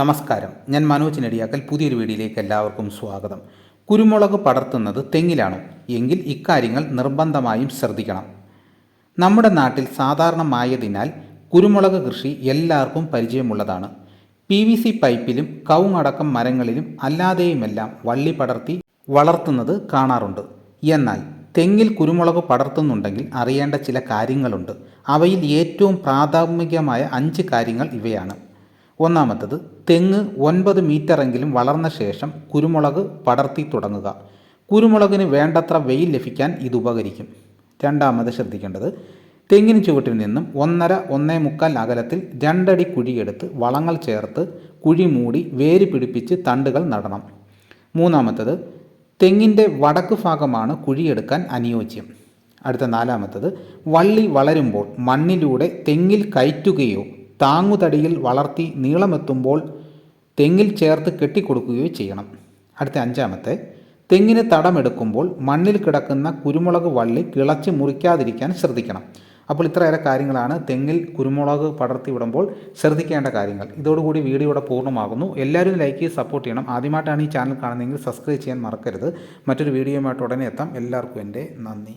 നമസ്കാരം. ഞാൻ മനോജ് നെടിയാക്കൽ. പുതിയൊരു വീഡിയോയിലേക്ക് എല്ലാവർക്കും സ്വാഗതം. കുരുമുളക് പടർത്തുന്നത് തെങ്ങിലാണോ. എങ്കിൽ ഇക്കാര്യങ്ങൾ നിർബന്ധമായും ശ്രദ്ധിക്കണം. നമ്മുടെ നാട്ടിൽ സാധാരണമായതിനാൽ കുരുമുളക് കൃഷി എല്ലാവർക്കും പരിചയമുള്ളതാണ്. പി വി സി പൈപ്പിലും കവുങ്ങടക്കം മരങ്ങളിലും അല്ലാതെയുമെല്ലാം വള്ളി പടർത്തി വളർത്തുന്നത് കാണാറുണ്ട്. എന്നാൽ തെങ്ങിൽ കുരുമുളക് പടർത്തുന്നുണ്ടെങ്കിൽ അറിയേണ്ട ചില കാര്യങ്ങളുണ്ട്. അവയിൽ ഏറ്റവും പ്രാഥമികമായ അഞ്ച് കാര്യങ്ങൾ ഇവയാണ്. ഒന്നാമത്തത് തെങ്ങ് ഒൻപത് മീറ്ററെങ്കിലും വളർന്ന ശേഷം കുരുമുളക് പടർത്തി തുടങ്ങുക. കുരുമുളകിന് വേണ്ടത്ര വെയിൽ ലഭിക്കാൻ ഇത് ഉപകരിക്കും. രണ്ടാമത് ശ്രദ്ധിക്കേണ്ടത് തെങ്ങിന് ചുവട്ടിൽ നിന്നും ഒന്നര ഒന്നേ മുക്കാൽ അകലത്തിൽ രണ്ടടി കുഴിയെടുത്ത് വളങ്ങൾ ചേർത്ത് കുഴി മൂടി വേര് പിടിപ്പിച്ച് തണ്ടുകൾ നടണം. മൂന്നാമത്തത് തെങ്ങിന്റെ വടക്ക് ഭാഗമാണ് കുഴിയെടുക്കാൻ അനുയോജ്യം. അടുത്ത നാലാമത്തത് വള്ളി വളരുമ്പോൾ മണ്ണിലൂടെ തെങ്ങിൽ കയറ്റുകയോ താങ്ങുതടിയിൽ വളർത്തി നീളമെത്തുമ്പോൾ തെങ്ങിൽ ചേർത്ത് കെട്ടിക്കൊടുക്കുകയോ ചെയ്യണം. അടുത്ത അഞ്ചാമത്തെ തെങ്ങിന് തടമെടുക്കുമ്പോൾ മണ്ണിൽ കിടക്കുന്ന കുരുമുളക് വള്ളി കിളച്ച് മുറിക്കാതിരിക്കാൻ ശ്രദ്ധിക്കണം. അപ്പോൾ ഇത്രയേറെ കാര്യങ്ങളാണ് തെങ്ങിൽ കുരുമുളക് പടർത്തി വിടുമ്പോൾ ശ്രദ്ധിക്കേണ്ട കാര്യങ്ങൾ. ഇതോടുകൂടി വീഡിയോയുടെ പൂർണമാകുന്നു. എല്ലാവരും ലൈക്ക് ചെയ്ത് സപ്പോർട്ട് ചെയ്യണം. ആദ്യമായിട്ടാണ് ഈ ചാനൽ കാണുന്നതെങ്കിൽ സബ്സ്ക്രൈബ് ചെയ്യാൻ മറക്കരുത്. മറ്റൊരു വീഡിയോയുമായിട്ട് ഉടനെ എത്താം. എല്ലാവർക്കും എന്റെ നന്ദി.